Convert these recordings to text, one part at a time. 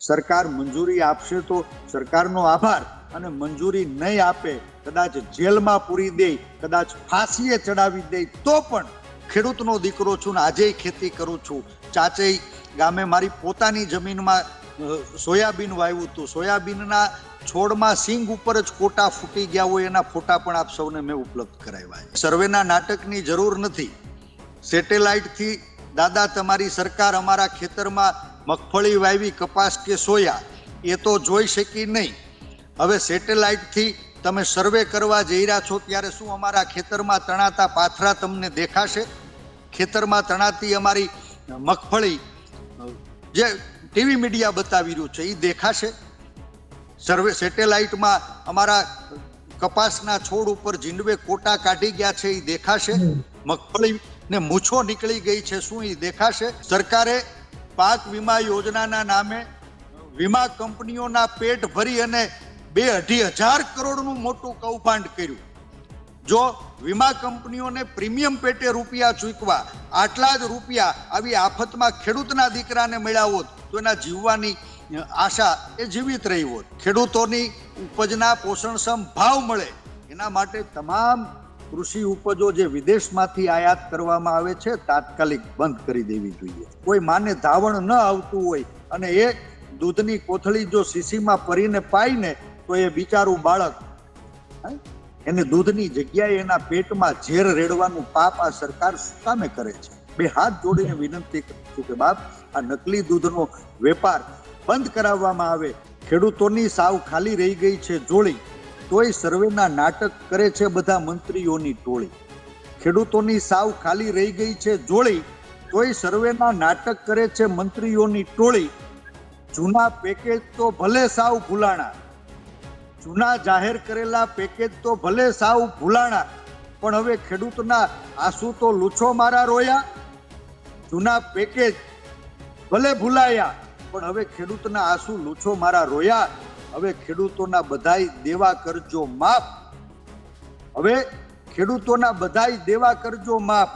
સરકાર મંજૂરી આપશે તો સરકારનો આભાર અને મંજૂરી નહીં આપે, કદાચ જેલમાં પૂરી દે, કદાચ ફાંસીએ ચડાવી દે, તો પણ ખેડૂતનો દીકરો છું ને આજે ખેતી કરું છું. ચાચે ગામે મારી પોતાની જમીનમાં સોયાબીન વાવ્યું હતું. સોયાબીનના છોડમાં સિંગ ઉપર જ કોટા ફૂટી ગયા હોય, એના ફોટા પણ આપ સૌને મેં ઉપલબ્ધ કરાવ્યા સર્વેના નાટકની જરૂર નથી. સેટેલાઇટથી દાદા તમારી સરકાર અમારા ખેતરમાં મગફળી વાવી કપાસ કે સોયા એ તો જોઈ શકી નહીં. હવે સેટેલાઇટથી તમે સર્વે કરવા જઈ રહ્યા છો ત્યારે શું અમારા ખેતરમાં તણાતા પાથરા તમને દેખાશે? ખેતરમાં તણાતી અમારી મગફળી જે ટીવી મીડિયા બતાવી રહ્યું છે એ દેખાશે? સર્વે સેટેલાઇટમાં અમારા કપાસના છોડ ઉપર જીંડવે કોટા કાઢી ગયા છે એ દેખાશે? મગફળી ને મૂછો નીકળી ગઈ છે શું એ દેખાશે? સરકારે પાક વીમા યોજનાના નામે વીમા કંપનીઓના પેટ ભરી અને બે અઢી હજાર કરોડનું મોટું કૌભાંડ કર્યું. જો વીમા કંપનીઓને પ્રીમિયમ પેટે રૂપિયા ચૂકવા, આટલા જ રૂપિયા આવી આફતમાં ખેડૂતના દીકરાને મળ્યા હોત તો એના જીવવાની આશા એ જીવિત રહી હોત. ખેડૂતોની ઉપજના પોષણક્ષમ ભાવ મળે, એના માટે તમામ કૃષિ ઉપજો જે વિદેશમાંથી આયાત કરવામાં આવે છે, તાત્કાલિક બંધ કરી દેવી જોઈએ. કોઈ માને ધાવણ ન આવતું હોય અને એ દૂધની કોથળી જો શીશીમાં ભરીને પાઈને, તો એ બિચારું બાળક? એને દૂધની જગ્યાએ એના પેટમાં ઝેર રેડવાનું પાપ આ સરકાર સામે કરે છે. બે હાથ જોડીને વિનંતી કરું છું કે બાપ, આ નકલી દૂધનો વેપાર બંધ કરાવવામાં આવે. ખેડૂતોની સાવ ખાલી રહી ગઈ છે જોડી તોય સર્વેના નાટક કરે છે બધા મંત્રીઓની ટોળી. ખેડૂતોની સાવ ખાલી રહી ગઈ છે જોળી, તોય સર્વેના નાટક કરે છે મંત્રીઓની ટોળી. જૂના પેકેજ તો ભલે સાવ ભૂલાણા, જૂના જાહેર કરેલા પેકેજ તો ભલે સાવ ભૂલાણા, પણ હવે ખેડૂતના આંસુ તો લૂછો મારા રોયા. જૂના પેકેજ ભલે ભૂલાયા, પણ હવે ખેડૂતના આંસુ લૂછો મારા રોયા. હવે ખેડૂતોના બધાય દેવા કરજો માફ. હવે ખેડૂતોના બધાય દેવા કરજો માફ.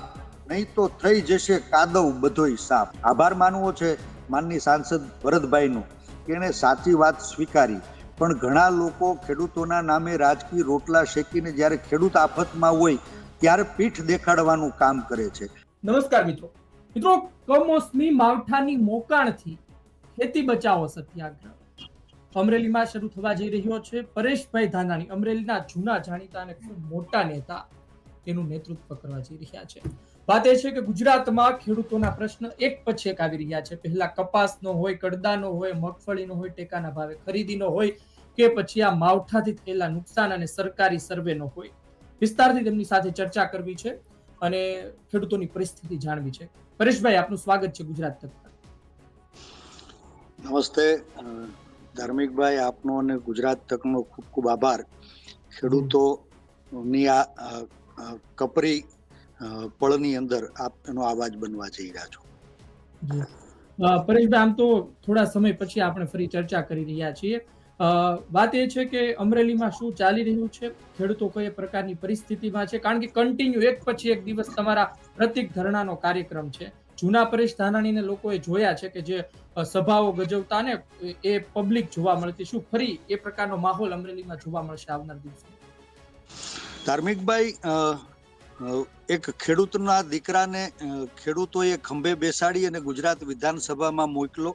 નહીં તો થઈ જશે કાદવ બધોય સાફ આભાર માનવો છે માનની સાંસદ ભરતભાઈનો એણે સાચી વાત સ્વીકારી. પણ ઘણા લોકો ખેડૂતોના નામે રાજકીય રોટલા શેકીને જ્યારે ખેડૂત આફતમાં હોય, ત્યારે પીઠ દેખાડવાનું કામ કરે છે. નમસ્કાર મિત્રો. મિત્રો, કમોસમી માવઠાની મોકાણથી ખેતી બચાવો સત્યાગ્રહ. અમરેલીમાં શરૂ થવા જઈ રહ્યો છે પરેશભાઈ ધાનાણી. અમરેલીના જૂના જાણીતા અને ખૂબ મોટા નેતા તેનું નેતૃત્વ કરવા જઈ રહ્યા છે. વાત એ છે કે ગુજરાતમાં ખેડૂતોના પ્રશ્ન એક પછી એક આવી રહ્યા છે. પહેલા કપાસનો હોય, કડદાનો હોય, મગફળીનો હોય, ટેકાના ભાવે ખરીદીનો હોય કે પછી આ માવઠાથી થયેલા નુકસાન અને સરકારી સર્વેનો હોય. વિસ્તારથી તેમની સાથે ચર્ચા કરવી છે અને ખેડૂતોની પરિસ્થિતિ જાણવી છે. પરેશભાઈ, આપનું સ્વાગત છે ગુજરાત તક નમસ્તે. ધાર્મિકભાઈ, આપનો અને ગુજરાત તકનો ખૂબ ખૂબ આભાર. ખેડૂતોની આ કપરી પળની અંદર આપ એનો અવાજ બનવા જઈ રહ્યા છો. પરેશભાઈ આમ તો થોડા સમય પછી આપણે ફરી ચર્ચા કરી રહ્યા છીએ. વાત એ છે કે અમરેલીમાં શું ચાલી રહ્યું છે? ખેડૂતો કઈ પ્રકારની પરિસ્થિતિમાં છે? કારણ કે કન્ટિન્યુ એક પછી એક દિવસ તમારા પ્રતિક ધરણાનો કાર્યક્રમ છે. જૂના પરેશ ધાનાણીને લોકોએ જોયા છે કે જે સભાઓ ગજવતા ને એ પબ્લિક જોવા મળતી શું ફરી એ પ્રકારનો માહોલ અમરેલીમાં જોવા મળશે આવનાર દિવસે? ધાર્મિકભાઈ એક ખેડૂતના દીકરાને ખેડૂતોએ ખંભે બેસાડી અને ગુજરાત વિધાનસભામાં મોકલો.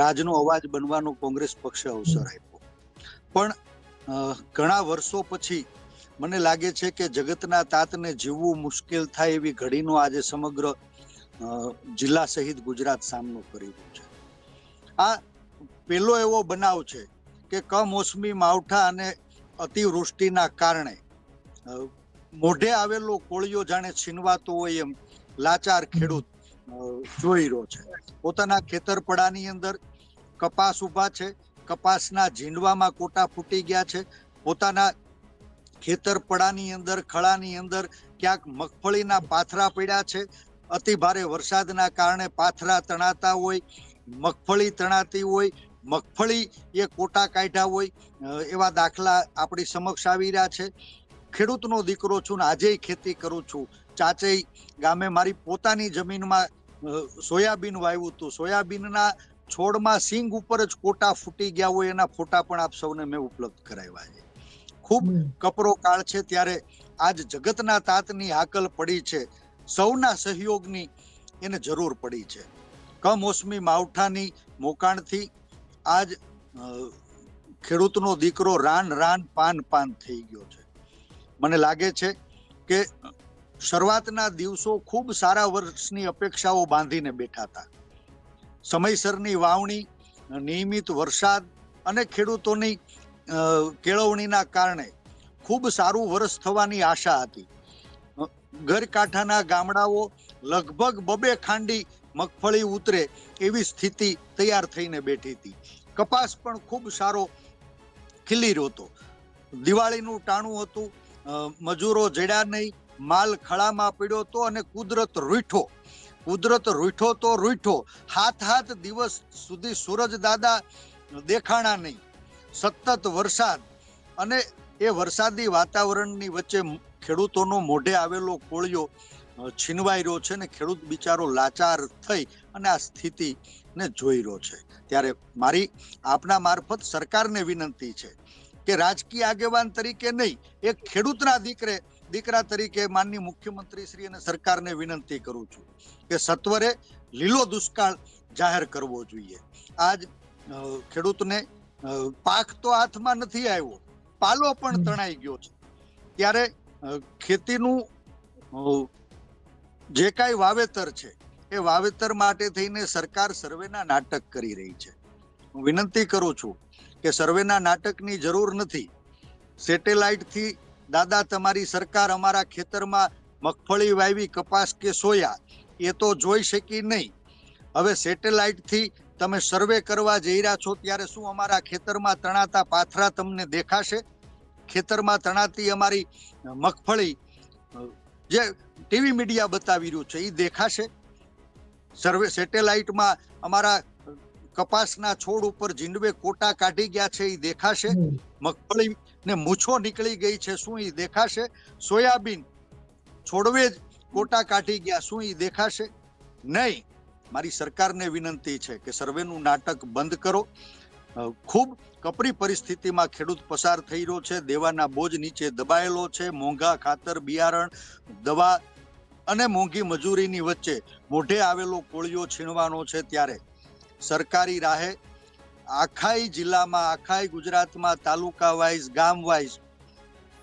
રાજનો અવાજ બનવાનો કોંગ્રેસ પક્ષે અવસર આપ્યો. પણ ઘણા વર્ષો પછી મને લાગે છે કે જગતના તાતને જીવવું મુશ્કેલ થાય એવી ઘડીનો આજે સમગ્ર જિલ્લા સહિત ગુજરાત સામનો કરી રહ્યું છે. આ પહેલો એવો બનાવ છે કે કમોસમી માવઠા અને અતિવૃષ્ટિના કારણે મોઢે આવેલો કોળિયો જાણે છીનવાતો હોય એમ લાચાર ખેડૂત જોઈ રહ્યો છે. પોતાના ખેતરપડાની અંદર કપાસ ઊભા છે, કપાસના ઝીંડવામાં કોટા ફૂટી ગયા છે, પોતાના ખેતરપડાની અંદર, ખળાની અંદર ક્યાંક મગફળીના પાથરા પડ્યા છે અતિ ભારે વરસાદના કારણે પાથરા તણાતા હોય મગફળી તણાતી હોય મગફળી એ કોટા કાઢ્યા હોય એવા દાખલા આપણી સમક્ષ આવી રહ્યા છે. ખેડૂતનો દીકરો છું ને આજે ખેતી કરું છું. ચાચઈ ગામે મારી પોતાની જમીનમાં સોયાબીન વાવ્યું હતું. સોયાબીનના છોડમાં સિંગ ઉપર જ કોટા ફૂટી ગયા હોય એના ફોટા પણ આપ સૌને મેં ઉપલબ્ધ કરાવ્યા છે. ખૂબ કપરો કાળ છે ત્યારે આજ જગતના તાતની હાકલ પડી છે. સૌના સહયોગની એને જરૂર પડી છે. કમોસમી માવઠાની મોકાણથી આજ ખેડૂતનો દીકરો રાન રાન પાન પાન થઈ ગયો છે. મને લાગે છે કે શરૂઆતના દિવસો ખૂબ સારા વર્ષની અપેક્ષાઓ બાંધીને બેઠા હતા. સમયસરની વાવણી, નિયમિત વરસાદ અને ખેડૂતોની કેળવણીના કારણે ખૂબ સારું વર્ષ થવાની આશા હતી. ઘરકાંઠાના ગામડાઓ લગભગ બબે ખાંડી મગફળી ઉતરે એવી સ્થિતિ તૈયાર થઈને બેઠી હતી. કપાસ પણ ખૂબ સારો ખીલી રહ્યો હતો. દિવાળીનું ટાણું હતું. મજૂરો જડ્યા નહીં. માલ ખળામાં પીડ્યો હતો અને કુદરત રૂઠો. કુદરત રૂઠો તો રૂઠો. હાથ હાથ દિવસ સુધી સૂરજ દાદા દેખાણા નહીં. સતત વરસાદ અને એ વરસાદી વાતાવરણની વચ્ચે ખેડૂતોનો મોઢે આવેલો કોળિયો છીનવાઈ રહ્યો છે ને ખેડૂત બિચારો લાચાર થઈ અને આ સ્થિતિને જોઈ રહ્યો છે. ત્યારે મારી આપના મારફત સરકારને વિનંતી છે કે રાજકીય આગેવાન તરીકે નહીં એક ખેડૂતના દીકરે દીકરા તરીકે માનની મુખ્યમંત્રી શ્રી અને સરકારને વિનંતી કરું છું કે સત્વરે લીલો દુષ્કાળ જાહેર કરવો જોઈએ. આજ ખેડૂતને પાક તો હાથમાં નથી આવ્યો પાલો પણ તણાઈ ગયો છે. ત્યારે ખેતીનું જે કાંઈ વાવેતર છે, એ વાવેતર માટે થઈને સરકાર સર્વેના નાટક કરી રહી છે. હું વિનંતી કરું છું કે સર્વેના નાટકની જરૂર નથી. સેટેલાઇટથી દાદા તમારી સરકાર અમારા ખેતરમાં મગફળી વાવી, કપાસ કે સોયા, એ તો જોઈ શકી નહીં. હવે સેટેલાઇટથી તમે સર્વે કરવા જઈ રહ્યા છો, ત્યારે શું અમારા ખેતરમાં તણાતા પાથરા તમને દેખાશે? ખેતરમાં તણાતી અમારી મગફળી જે ટીવી મીડિયા બતાવી રહ્યું છે એ દેખાશે. સર્વે સેટેલાઇટમાં અમારા કપાસના છોડ ઉપર જીંડવે કોટા કાઢી ગયા છે એ દેખાશે. મગફળી ને મૂછો નીકળી ગઈ છે શું એ દેખાશે? સોયાબીન છોડવે જ કોટા કાઢી ગયા શું એ દેખાશે? નહીં. મારી સરકારને વિનંતી છે કે સર્વેનું નાટક બંધ કરો. ખૂબ કપરી પરિસ્થિતિમાં ખેડૂત પસાર થઈ રહ્યો છે. દેવાના બોજ નીચે દબાયેલો છે. મોંઘા ખાતર, બિયારણ, દવા અને મોંઘી મજૂરીની વચ્ચે મોઢે આવેલો કોળિયો છીણવાનો છે ત્યારે. સરકારી રાહે આખાઈ જિલ્લામાં, આખાઈ ગુજરાતમાં, તાલુકા વાઇઝ, ગામ વાઇઝ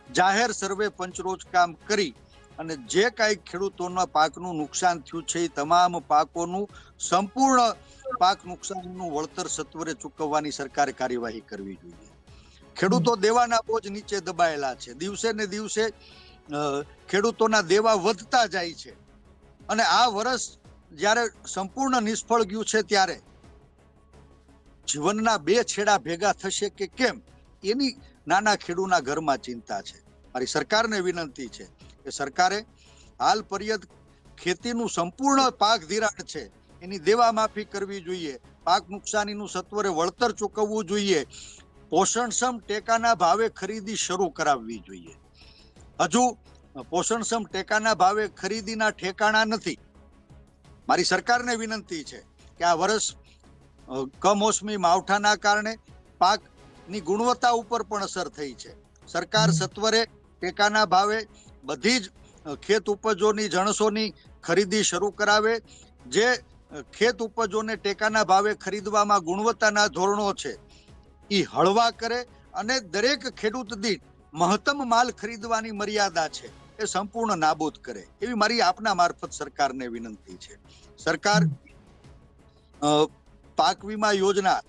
જાહેર સર્વે પંચરોજ કામ કરી અને જે કાંઈ ખેડૂતોના પાકનું નુકસાન થયું છે એ તમામ પાકોનું સંપૂર્ણ પાક નુકસાનનું વળતર સત્વરે ચૂકવવાની સરકારે કાર્યવાહી કરવી જોઈએ. ખેડૂતો દેવાના બોજ નીચે દબાયેલા છે. દિવસે ને દિવસે ખેડૂતોના દેવા વધતા જાય છે. અને આ વર્ષ જ્યારે સંપૂર્ણ નિષ્ફળ ગયું છે ત્યારે જીવનના બે છેડા ભેગા થશે કે કેમ, એની નાના ખેડૂના ઘરમાં ચિંતા છે. મારી સરકારને વિનંતી છે કે સરકારે હાલ પર્યત ખેતીનું સંપૂર્ણ પાક ધિરાણ છે એની દેવા માફી કરવી જોઈએ. પાક નુકસાનીનું સત્વરે વળતર ચૂકવવું જોઈએ. પોષણક્ષમ ટેકાના ભાવે ખરીદી શરૂ કરાવવી જોઈએ. હજુ પોષણક્ષમ ટેકાના ભાવે ખરીદીના ઠેકાણા નથી. મારી સરકારને વિનંતી છે કે આ વર્ષ કમોસમી માવઠાના કારણે પાકની ગુણવત્તા ઉપર પણ અસર થઈ છે. સરકાર સત્વરે ટેકાના ભાવે બધી જ ખેત ઉપજોની જણસોની ખરીદી શરૂ કરાવે. જે ખેત ઉપજોને ટેકાના ભાવે ખરીદવામાં ગુણવત્તાના ધોરણો છે. એ હળવા કરે અને દરેક ખેડૂત દીઠ મહત્તમ માલ ખરીદવાની મર્યાદા છે. એ સંપૂર્ણ નાબૂદ કરે. એવી મારી આપના મારફત સરકારને વિનંતી છે. સરકાર પાક વીમા યોજના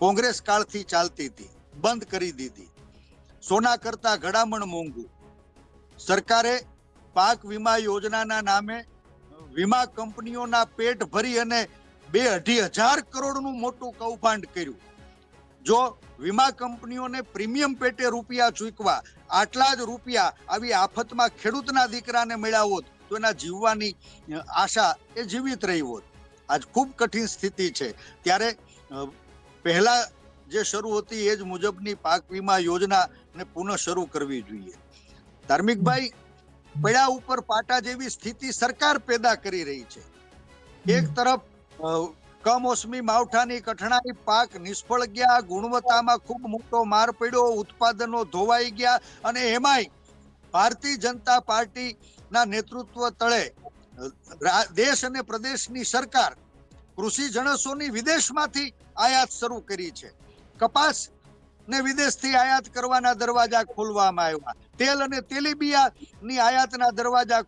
કોંગ્રેસ કાળથી ચાલતી હતી, બંધ કરી દીધી. સોના કરતા ઘડામણ મોંઘું. સરકારે પાક વીમા યોજનાના નામે વીમા કંપનીઓના પેટ ભરી અને બે અઢી હજાર કરોડનું મોટું કૌભાંડ કર્યું. જો વીમા કંપનીઓને પ્રીમિયમ પેટે રૂપિયા ચૂકવા, આટલા જ રૂપિયા આવી આફતમાં ખેડૂતના દીકરાને મળ્યા હોત તો એના જીવવાની આશા એ જીવિત રહી હોત. આજ ખૂબ કઠિન સ્થિતિ છે. ત્યારે પહેલા જે શરૂ હતી એ જ મુજબની પાક વીમા યોજના ને પુનઃ શરૂ કરવી જોઈએ. ધાર્મિકભાઈ પડ્યા ઉપર પાટા જેવી સ્થિતિ સરકાર પેદા કરી રહી છે. એક તરફ કમોસમી માવઠાની કઠણાઈ પાક નિષ્ફળ ગયા ગુણવત્તામાં ખૂબ મોટો માર પડ્યો ઉત્પાદનો ધોવાઈ ગયા અને એમાંય ભારતીય જનતા પાર્ટીના નેતૃત્વ તળે દેશ અને પ્રદેશની સરકાર કૃષિ જણસોની વિદેશમાંથી આયાત શરૂ કરી છે. કપાસ ને વિદેશથી આયાત કરવાના દરવાજા ખોલવામાં આવ્યા. તેલ અને તેલીબિયાની આયાતના દરવાજા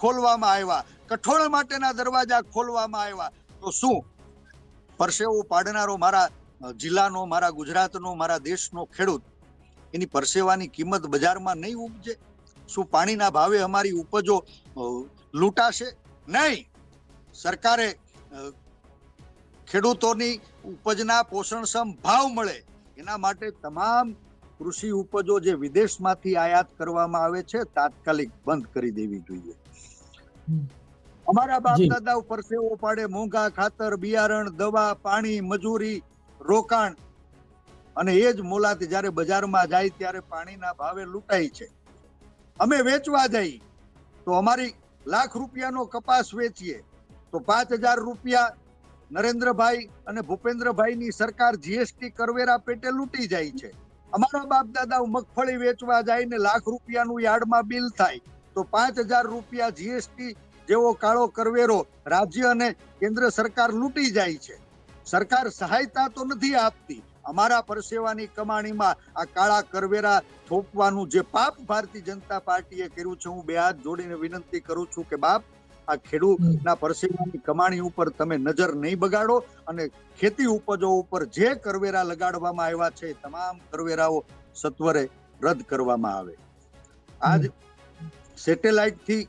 ખોલવામાં આવ્યા. કઠોળ માટેના દરવાજા ખોલવામાં આવ્યા. તો શું? પરસેવો પાડનારો મારા જિલ્લાનો, મારા ગુજરાતનો, મારા દેશનો ખેડૂત, એની પરસેવાની કિંમત બજારમાં નહીં ઉપજે? શું પાણીના ભાવે અમારી ઉપજો લૂંટાશે? નહીં. સરકારે ખેડૂતોની ઉપજના પોષણક્ષમ ભાવ મળે. એના માટે તમામ કૃષિ ઉપજો જે વિદેશમાંથી આયાત કરવામાં આવે છે તાત્કાલિક બંધ કરી દેવી જોઈએ. અમારા બાપ દાદા ઉપર સેવો પાડે મોંઘા ખાતર બિયારણ દવા પાણી મજૂરી રોકાણ અને એ જ મોલાત જ્યારે બજારમાં જાય ત્યારે પાણીના ભાવે લૂંટાય છે. અમે વેચવા જઈ તો અમારી લાખ રૂપિયાનો કપાસ વેચીએ તો પાંચ હજાર રૂપિયા નરેન્દ્રભાઈ અને ભૂપેન્દ્રભાઈની સરકાર જીએસટી કરવેરા પેટે લૂંટી જાય છે. અમારા બાપ દાદા મગફળી વેચવા જાય ને લાખ રૂપિયાનું યાર્ડમાં બિલ થાય, તો પાંચ હજાર રૂપિયા જીએસટી જેવો કાળો કરવેરો રાજ્ય અને કેન્દ્ર સરકાર લૂંટી જાય છે. સરકાર સહાયતા તો નથી આપતી, અમારા પરસેવાની કમાણીમાં આ કાળા કરવેરા થોપવાનું જે પાપ ભારતીય જનતા પાર્ટીએ કર્યું છે, હું બે હાથ જોડીને વિનંતી કરું છું કે બાપ આ ખેડૂતના પરસેવાની કમાણી ઉપર તમે નજર નહીં બગાડો અને ખેતી ઉપજો ઉપર જે કરવેરા લગાડવામાં આવ્યા છે તમામ કરવેરાઓ સત્વરે રદ કરવામાં આવે. આજ સેટેલાઇટથી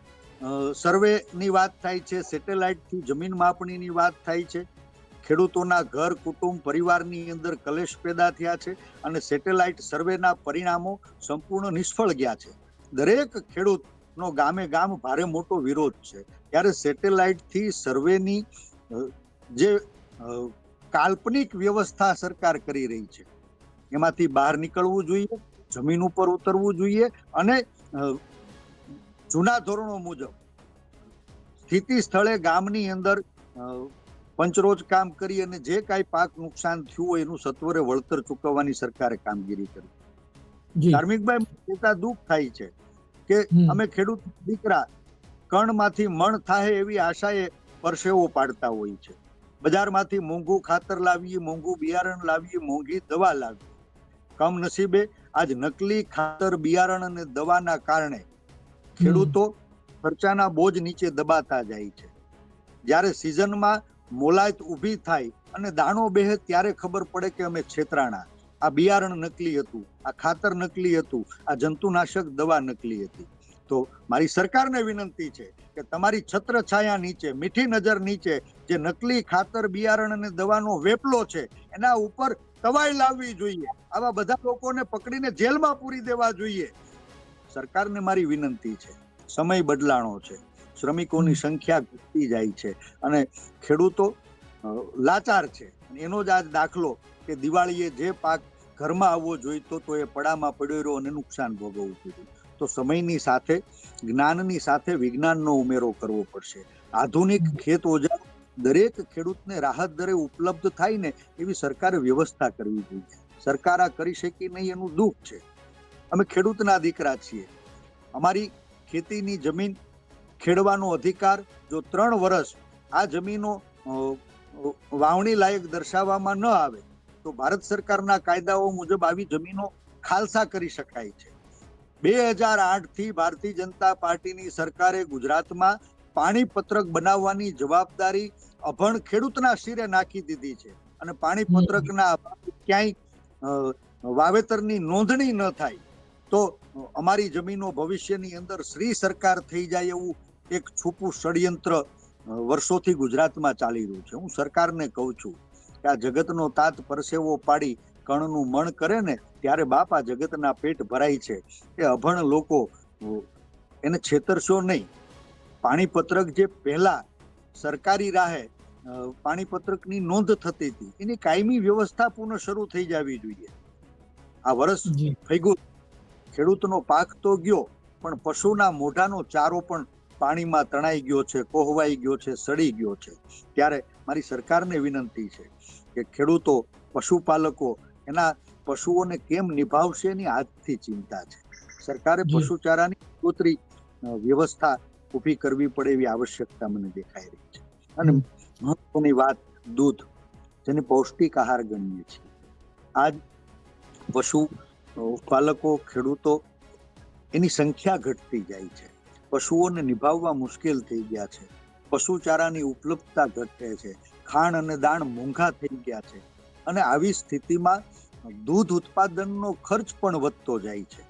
સર્વેની વાત થાય છે સેટેલાઇટથી જમીન માપણીની વાત થાય છે. ખેડૂતોના ઘર કુટુંબ પરિવારની અંદર કલેશ પેદા થયા છે અને સેટેલાઇટ સર્વેના પરિણામો સંપૂર્ણ નિષ્ફળ ગયા છે. દરેક ખેડૂતનો ગામે ગામ ભારે મોટો વિરોધ છે. ત્યારે સેટેલાઇટથી સર્વેની જે કાલ્પનિક વ્યવસ્થા સરકાર કરી રહી છે એમાંથી બહાર નીકળવું જોઈએ જમીન ઉપર ઉતરવું જોઈએ અને જૂના ધોરણો મુજબ સ્થિતિ સ્થળે ગામની અંદર પંચરોજ કામ કરી અને જે કાંઈ પાક નુકસાન થયું હોય એનું સત્વરે વળતર ચૂકવવાની સરકારે કામગીરી કરી. ધાર્મિકભાઈ દુઃખ થાય છે કે અમે ખેડૂત દીકરા કણમાંથી મણ થાય એવી આશાએ પરસેવો પાડતા હોય છે. બજારમાંથી મોંઘું ખાતર લાવીએ મોંઘું બિયારણ લાવીએ મોંઘી દવા લાવીએ. કમનસીબે આજ નકલી ખાતર બિયારણ અને દવાના કારણે ખેડૂતો ખર્ચાના બોજ નીચે દબાતા જાય છે. જ્યારે સિઝનમાં મોલાયત ઊભી થાય અને દાણો બેહે ત્યારે ખબર પડે કે અમે છેતરાણા. આ બિયારણ નકલી હતું આ ખાતર નકલી હતું આ જંતુનાશક દવા નકલી હતી. તો મારી સરકારને વિનંતી છે કે તમારી છત્ર છાયા નીચે મીઠી નજર નીચે જે નકલી ખાતર બિયારણ અને દવાનો વેપલો છે એના ઉપર તવાઈ લાવવી જોઈએ. આવા બધા લોકોને પકડીને જેલમાં પૂરી દેવા જોઈએ. સરકારને મારી વિનંતી છે. સમય બદલાણો છે. શ્રમિકોની સંખ્યા ઘટતી જાય છે. અને ખેડૂતો લાચાર છે. એનો જ આજ દાખલો કે દિવાળીએ જે પાક ઘરમાં આવવો જોઈતો તો એ પડામાં પડ્યો રહ્યો અને નુકસાન ભોગવવું પડ્યું. તો સમયની સાથે જ્ઞાનની સાથે વિજ્ઞાનનો ઉમેરો કરવો પડશે. આધુનિક ખેત ઓજાર દરેક ખેડૂતને રાહત દરે ઉપલબ્ધ થાય ને એવી સરકારે વ્યવસ્થા કરવી જોઈએ. સરકાર આ કરી શકી નહીં એનું દુઃખ છે. અમે ખેડૂતના દીકરા છીએ. અમારી ખેતીની જમીન ખેડવાનો અધિકાર જો ત્રણ વર્ષ આ જમીનો વાવણી લાયક દર્શાવવામાં ન આવે તો ભારત સરકારના કાયદાઓ મુજબ આવી જમીનો ખાલસા કરી શકાય છે. બે હજાર આઠથી ભારતીય જનતા પાર્ટીની સરકારે ગુજરાતમાં પાણી પત્રક બનાવવાની જવાબદારી અભણ ખેડૂતના શિરે નાખી દીધી છે અને પાણી પત્રકના ક્યાંય વાવેતરની નોંધણી ન થાય તો અમારી જમીનો ભવિષ્યની અંદર શ્રી સરકાર થઈ જાય એવું એક છૂપું ષડયંત્ર વર્ષોથી ગુજરાતમાં ચાલી રહ્યું છે. હું સરકારને કહું છું કે આ જગતનો તાત પરસેવો પાડી કણનું મણ કરે ને ત્યારે બાપ આ જગતના પેટ ભરાય છે. એ અભણ લોકો એને છેતરશો નહીં. પાણીપત્રક જે પહેલા સરકારી રાહે પાણીપત્રકની નોંધ થતી હતી એની કાયમી વ્યવસ્થા પુનઃ શરૂ થઈ જવી જોઈએ. આ વર્ષ થઈ ગયું ખેડૂતનો પાક તો ગયો પણ પશુના મોઢાનો ચારો પણ પાણીમાં તણાઈ ગયો છે કોહવાઈ ગયો છે સડી ગયો છે. ત્યારે મારી સરકારને વિનંતી છે કે ખેડૂતો પશુપાલકો એના પશુઓને કેમ નિભાવશે એની આજથી ચિંતા છે. સરકારે. પશુચારાની કોતરી વ્યવસ્થા ઊભી કરવી પડે એવી આવશ્યકતા મને દેખાઈ રહી છે. અને. મહત્વની વાત દૂધ જેને પૌષ્ટિક આહાર ગણીએ છીએ. આજ પશુ પાલકો ખેડૂતો એની સંખ્યા ઘટતી જાય છે. પશુઓને નિભાવવા મુશ્કેલ થઈ ગયા છે. પશુચારાની ઉપલબ્ધતા ઘટે છે. ખાણ અને દાણ મોંઘા થઈ ગયા છે અને આવી સ્થિતિમાં દૂધ ઉત્પાદનનો ખર્ચ પણ વધતો જાય છે.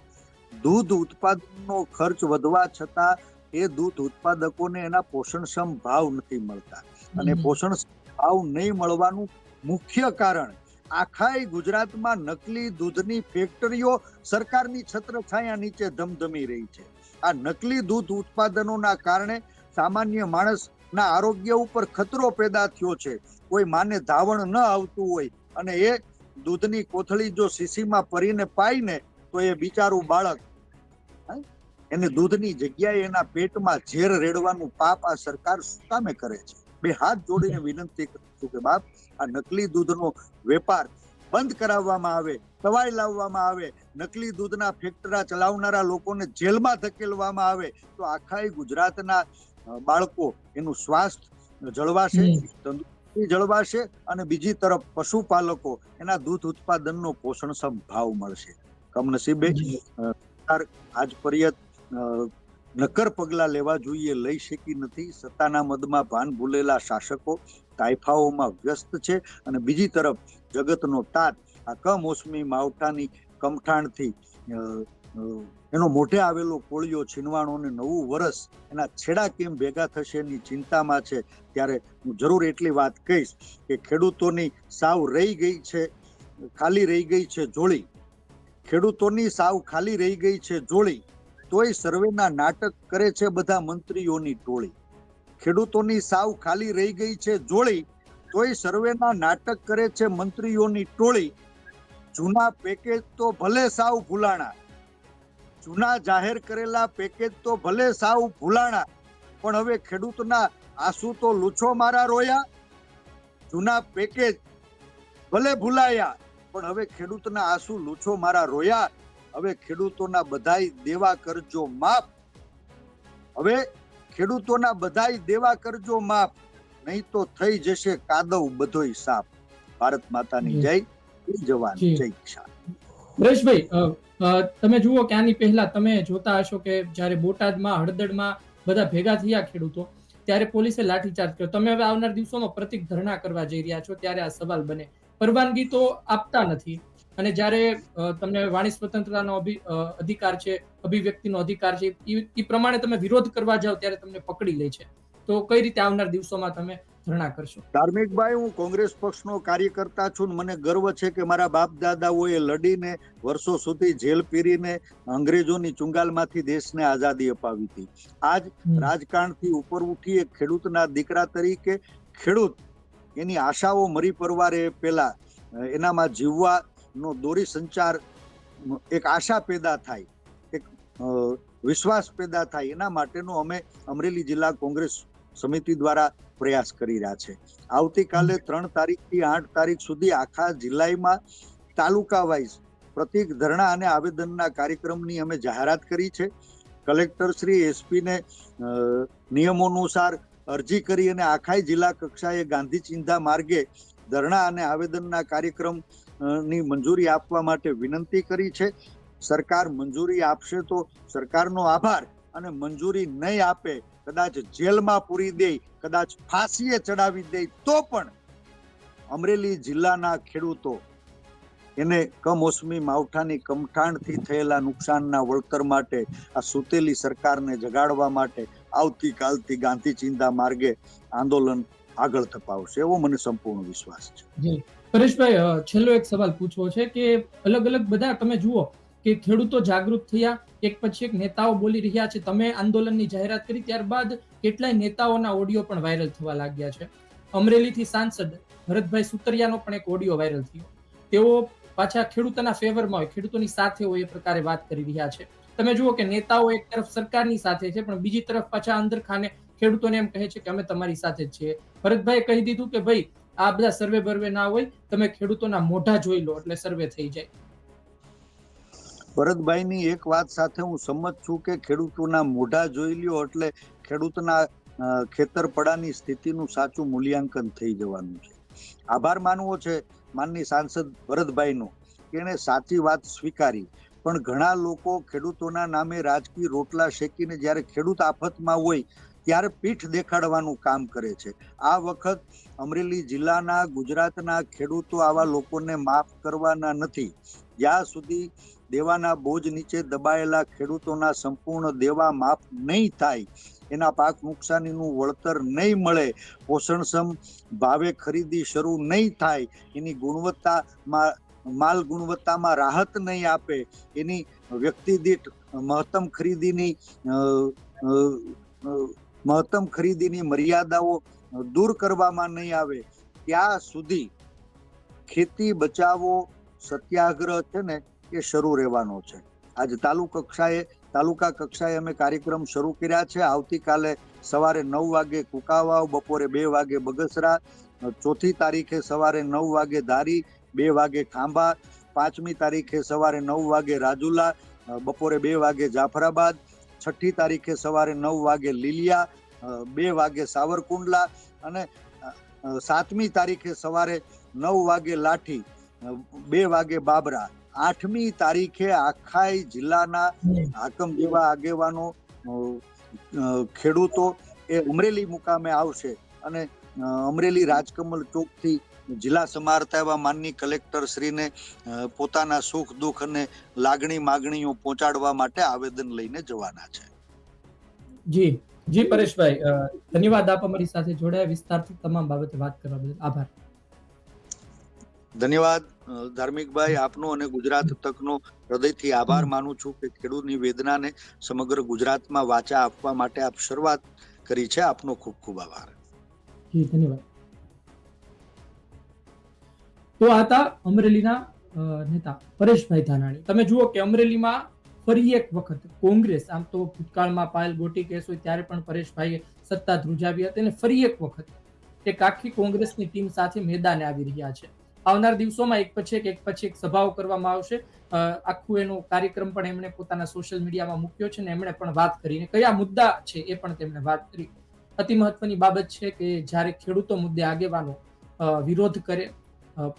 દૂધ ઉત્પાદનનો ખર્ચ વધવા છતાં એ દૂધ ઉત્પાદકોને એના પોષણક્ષમ ભાવ નથી મળતા. અને. પોષણ ભાવ નહીં મળવાનું મુખ્ય કારણ આખાય ગુજરાતમાં નકલી દૂધની ફેક્ટરીઓ સરકારની છત્રછાયા નીચે ધમધમી રહી છે. આ નકલી દૂધ ઉત્પાદનોના કારણે સામાન્ય માણસના આરોગ્ય ઉપર ખતરો પેદા થયો છે. કોઈ માને ધાવણ ન આવતું હોય અને એ દૂધની કોથળી જો શીશીમાં ભરીને પાય ને, તો એ બિચારું બાળક એને દૂધની જગ્યાએ એના પેટમાં ઝેર રેડવાનું પાપ આ સરકાર કામે કરે છે. બે હાથ જોડીને વિનંતી કરું છું કે બાપ, આ નકલી દૂધનો વેપાર બંધ કરાવવામાં આવે, સવાઈ લાવવામાં આવે, નકલી દૂધના ફેક્ટરા ચલાવનારા લોકોને જેલમાં ધકેલવામાં આવે, તો આખા ગુજરાતના બાળકો એનું સ્વાસ્થ્ય જળવાશે તંદુરસ્તી જળવાશે અને બીજી તરફ પશુપાલકો એના દૂધ ઉત્પાદનનો પોષણક્ષમ ભાવ મળશે. કમનસીબે સરકાર આજ પર્યત નક્કર પગલા લેવા જોઈએ લઈ શકી નથી. સત્તાના મદમાં ભાન ભૂલેલા શાસકો તાઇફાઓમાં વ્યસ્ત છે અને બીજી તરફ જગતનો તાત આ કમોસમી માવઠાની કમઠાણથી એનો મોઢે આવેલો કોળિયો છીનવાણો ને નવું વર્ષ એના છેડા કેમ ભેગા થશે એની ચિંતામાં છે. ત્યારે હું જરૂર એટલી વાત કહીશ કે ખેડૂતોની સાવ રહી ગઈ છે, ખાલી રહી ગઈ છે જોળી. ખેડૂતોની સાવ ખાલી રહી ગઈ છે જોળી, તોય સર્વેના નાટક કરે છે બધા મંત્રીઓની ટોળી. ખેડૂતોની સાવ ખાલી રહી ગઈ છે જોળી, તોય સર્વેના નાટક કરે છે મંત્રીઓની ટોળી. જૂના પેકેજ તો ભલે સાવ ભૂલાણા જૂના જાહેર કરેલા પેકેજ તો ભલે સાવ ભૂલાણા પણ હવે ખેડૂતના આંસુ તો લૂછો મારા રોયા. જૂના પેકેજ ભલે ભૂલાયા પણ હવે ખેડૂતના આંસુ લૂછો મારા રોયા. હવે ખેડૂતોના બધાય દેવા કરજો માફ. હવે ખેડૂતોના બધાય દેવા કરજો માફ. નહીં તો થઈ જશે કાદવ બધોય સાફ ભારત માતાની જય. જવાન. જય કિસાન. અ, તમે જુઓ કે આની પહેલા તમે જોતા હશો કે જ્યારે બોટાદમાં હળદડમાં બધા ભેગા થયા ખેડૂતો ત્યારે પોલીસે લાઠીચાર્જ કર્યો. તમે હવે આવનાર દિવસોમાં પ્રતિક ધરણા કરવા જઈ રહ્યા છો ત્યારે આ સવાલ બને. પરવાનગી તો આપતા નથી. અને જ્યારે તમને વાણી સ્વતંત્રતાનો અધિકાર છે અભિવ્યક્તિનો અધિકાર છે એ- પ્રમાણે તમે વિરોધ કરવા જાઓ ત્યારે તમને પકડી લે છે. તો કઈ રીતે આવનાર દિવસોમાં તમે ધરણા કરશો. ધાર્મિકભાઈ હું કોંગ્રેસ પક્ષનો કાર્યકર્તા છું મને ગર્વ છે કે મારા બાપ દાદાઓએ લડીને વર્ષો સુધી જેલ પીરીને અંગ્રેજોની ચુંગાલમાંથી દેશને આઝાદી અપાવી હતી. આજ રાજકારણથી ઉપર ઉઠી એક ખેડૂતના દીકરા તરીકે ખેડૂત એની આશાઓ મરી પરવારે પેલા એનામાં જીવવાનો દોરી સંચાર એક આશા પેદા થાય એક વિશ્વાસ પેદા થાય. એના માટેનો અમે અમરેલી જિલ્લા કોંગ્રેસ સમિતિ દ્વારા પ્રયાસ કરી રહ્યા છે. આવતીકાલે ત્રણ તારીખથી આઠ તારીખ સુધી આખા જિલ્લામાં તાલુકા વાઇઝ પ્રતિક ધરણા અને આવેદનના કાર્યક્રમની અમે જાહેરાત કરી છે. કલેક્ટર શ્રી એસપીને નિયમો અનુસાર અરજી કરી અને આખાય જિલ્લા કક્ષાએ ગાંધી ચિંધા માર્ગે ધરણા અને આવેદનના કાર્યક્રમની મંજૂરી આપવા માટે વિનંતી કરી છે. સરકાર મંજૂરી આપશે તો સરકારનો આભાર અને મંજૂરી નહીં આપે કદાચ જેલમાં પૂરી દે, કદાચ ફાંસીએ ચડાવી દે, તો પણ અમરેલી જિલ્લાના ખેડૂતો એને કમોસમી માવઠાની કમઠાણથી થયેલા નુકસાનના વળતર માટે, આ સુતેલી સરકારને જગાડવા માટે આવતીકાલથી ગાંધી ચિંતા માર્ગે આંદોલન આગળ ધપાવશે. એવો મને સંપૂર્ણ વિશ્વાસ છે. પરેશભાઈ છેલ્લો એક સવાલ પૂછવો છે કે અલગ અલગ બધા, તમે જુઓ કે ખેડૂતો જાગૃત થયા, એક પછી એક નેતાઓ બોલી રહ્યા છે, તમે આંદોલનની જાહેરાત કરી ત્યારબાદ કેટલાય નેતાઓના ઓડિયો પણ વાયરલ થવા લાગ્યા છે. અમરેલીથી સાંસદ ભરતભાઈ સુતરિયાનો પણ એક ઓડિયો વાયરલ થયો. તેઓ પાછા ખેડૂતોના ફેવરમાં હોય, ખેડૂતોની સાથે હોય એ પ્રકારે વાત કરી રહ્યા છે. તમે જુઓ કે નેતાઓ એક તરફ સરકારની સાથે છે, પણ બીજી તરફ પાછા અંદર ખાને ખેડૂતોને એમ કહે છે કે અમે તમારી સાથે જ છીએ. ભરતભાઈએ કહી દીધું કે ભાઈ, આ બધા સર્વે બર્વે ના હોય, તમે ખેડૂતોના મોઢા જોઈ લો એટલે સર્વે થઈ જાય. ભરતભાઈની એક વાત સાથે હું સંમત છું કે ખેડૂતોના મોઢા જોઈ લ્યો એટલે ખેડૂતના ખેતરપડાની સ્થિતિનું સાચું મૂલ્યાંકન થઈ જવાનું છે. આભાર માનવો છે માનની સાંસદ ભરતભાઈનો એણે સાચી વાત સ્વીકારી. પણ ઘણા લોકો ખેડૂતોના નામે રાજકીય રોટલા શેકીને જ્યારે ખેડૂત આફતમાં હોય ત્યારે પીઠ દેખાડવાનું કામ કરે છે. આ વખત અમરેલી જિલ્લાના, ગુજરાતના ખેડૂતો આવા લોકોને માફ કરવાના નથી. જ્યાં સુધી દેવાના બોજ નીચે દબાયેલા ખેડૂતોના સંપૂર્ણ દેવા માફ નહીં થાય. એના પાક નુકસાનીનું વળતર નહીં મળે. પોષણક્ષમ ભાવે ખરીદી શરૂ નહીં થાય. એની ગુણવત્તામાં માલ ગુણવત્તામાં રાહત નહીં આપે. એની વ્યક્તિ દીઠ મહત્તમ ખરીદીની મહત્તમ ખરીદીની મર્યાદાઓ દૂર કરવામાં નહીં આવે. ત્યાં સુધી ખેતી બચાવો સત્યાગ્રહ છે ને એ શરૂ રહેવાનો છે. આજે તાલુકા કક્ષાએ તાલુકા કક્ષાએ અમે કાર્યક્રમ શરૂ કર્યા છે. આવતીકાલે સવારે નવ વાગે કુકાવાવ, બપોરે બે વાગે બગસરા, ચોથી તારીખે સવારે નવ વાગે ધારી, બે વાગે ખાંભા, પાંચમી તારીખે સવારે નવ વાગે રાજુલા, બપોરે બે વાગે જાફરાબાદ, છઠ્ઠી તારીખે સવારે નવ વાગે લીલિયા, બે વાગે સાવરકુંડલા અને, સાતમી તારીખે સવારે નવ વાગે લાઠી, બે વાગે બાબરા. આઠમી તારીખે આખાઈ જિલ્લાના હાકમ જેવા આગેવાનો ખેડૂતો એ અમરેલી મુકામે આવશે. અને અમરેલી રાજકમલ ચોકથી જિલ્લા સમારતા એવા માનની કલેક્ટર શ્રીને પોતાના સુખ દુઃખ અને લાગણી માગણીઓ પહોંચાડવા માટે આવેદન લઈને જવાના છે. જી જી પરેશભાઈ ધન્યવાદ આપ અમારી સાથે જોડાયા. વિસ્તારથી તમામ બાબતે વાત કરવા બદલ આભાર. ધન્યવાદ. ધાર્મિકભાઈ આપનો અને ગુજરાત તકનો હૃદયથી આભાર માનું છું કે ખેડૂતની વેદનાને સમગ્ર ગુજરાતમાં વાચા આપવા માટે આપ શરૂઆત કરી છે. આપનો ખૂબ ખૂબ આભાર. ધન્યવાદ. તો આ હતા અમરેલીના નેતા પરેશભાઈ ધાનાણી. તમે જુઓ કે અમરેલીમાં ફરી એક વખત કોંગ્રેસ આમ તો ભૂતકાળમાં પાયલ ગોટી કેસ હોય ત્યારે પણ પરેશભાઈએ સત્તા ધ્રુજાવી હતી અને ફરી એક વખત એક આખી કોંગ્રેસની ટીમ સાથે મેદાને આવી રહ્યા છે. આવનાર દિવસોમાં એક પછી એક એક પછી એક સભાઓ કરવામાં આવશે. આખું એનો કાર્યક્રમ પણ એમણે પોતાના સોશિયલ મીડિયામાં મૂક્યો છે ને એમણે પણ વાત કરીને કયા મુદ્દા છે એ પણ તેમણે વાત કરી. અતિ મહત્વની બાબત છે કે જ્યારે ખેડૂતો મુદ્દે આગેવાનો વિરોધ કરે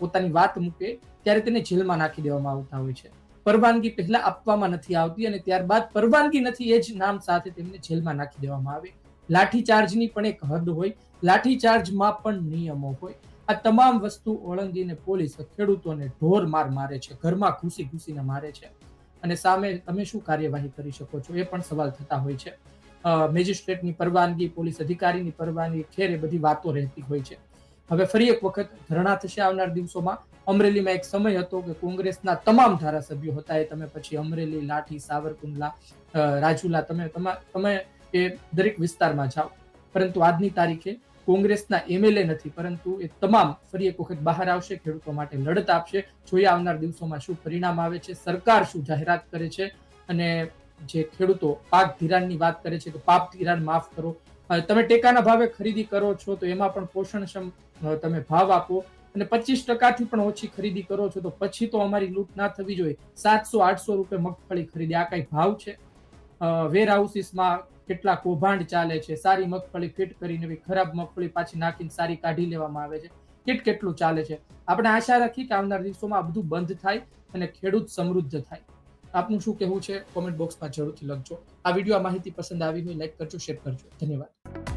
પોતાની વાત મૂકે, ત્યારે તેને જેલમાં નાખી દેવામાં આવતા હોય છે. પરવાનગી પહેલા આપવામાં નથી આવતી અને ત્યારબાદ પરવાનગી નથી એ જ નામ સાથે તેમને જેલમાં નાખી દેવામાં આવે. લાઠીચાર્જની પણ એક હદ હોય. લાઠીચાર્જમાં પણ નિયમો હોય. આ તમામ વસ્તુ ઓળંગીને પોલીસ ખેડૂતોને ઢોર માર મારે છે, ઘરમાં ઘૂસી ઘૂસીને મારે છે. અને સામે તમે શું કાર્યવાહી કરી શકો છો એ પણ સવાલ થતા હોય છે. મેજિસ્ટ્રેટની પરવાનગી, પોલીસ અધિકારીની પરવાનગી, ખેર એ બધી વાતો રહેતી હોય છે. હવે ફરી એક વખત ધરણા થશે આવનાર દિવસોમાં. અમરેલીમાં એક સમય હતો કે કોંગ્રેસના તમામ ધારાસભ્યો હતા એ તમે પછી અમરેલી, લાઠી, સાવરકુંડલા રાજુલા તમે, તમા- એ દરેક વિસ્તારમાં જાઓ. પરંતુ આજની તારીખે કોંગ્રેસના એમએલએ નથી, પરંતુ એ તમામ ફરી એક વખત બહાર આવશે, ખેડૂતો માટે લડત આપશે. જોઈએ આવનાર દિવસોમાં શું પરિણામ આવે છે, સરકાર શું જાહેરાત કરે છે અને જે ખેડૂતો પાક ધિરાણની વાત કરે છે કે પાક ધિરાણ માફ કરો. તમે ટેકાના ભાવે ખરીદી કરો છો તો એમાં પણ પોષણક્ષમ તમે ભાવ આપો. અને પચીસ ટકાથી પણ ઓછી ખરીદી કરો છો તો પછી તો અમારી લૂંટ ના થવી જોઈએ. સાતસો, આઠસો રૂપિયા મગફળી ખરીદી, આ કઈ ભાવ છે? વેર હાઉસીસમાં કેટલા કૌભાંડ ચાલે છે. સારી મગફળી ફિટ કરીને ખરાબ મગફળી પાછી નાખીને સારી કાઢી લેવામાં આવે છે. કેટ કેટલું ચાલે છે? આપણે આશા રાખી કે આવનાર દિવસોમાં આ બધું બંધ થાય અને ખેડૂત સમૃદ્ધ થાય. આપનું શું કહેવું છે? કોમેન્ટ બોક્સમાં જરૂરથી લખજો. આ વીડિયો આ માહિતી પસંદ આવી હોય લાઈક કરજો શેર કરજો. ધન્યવાદ.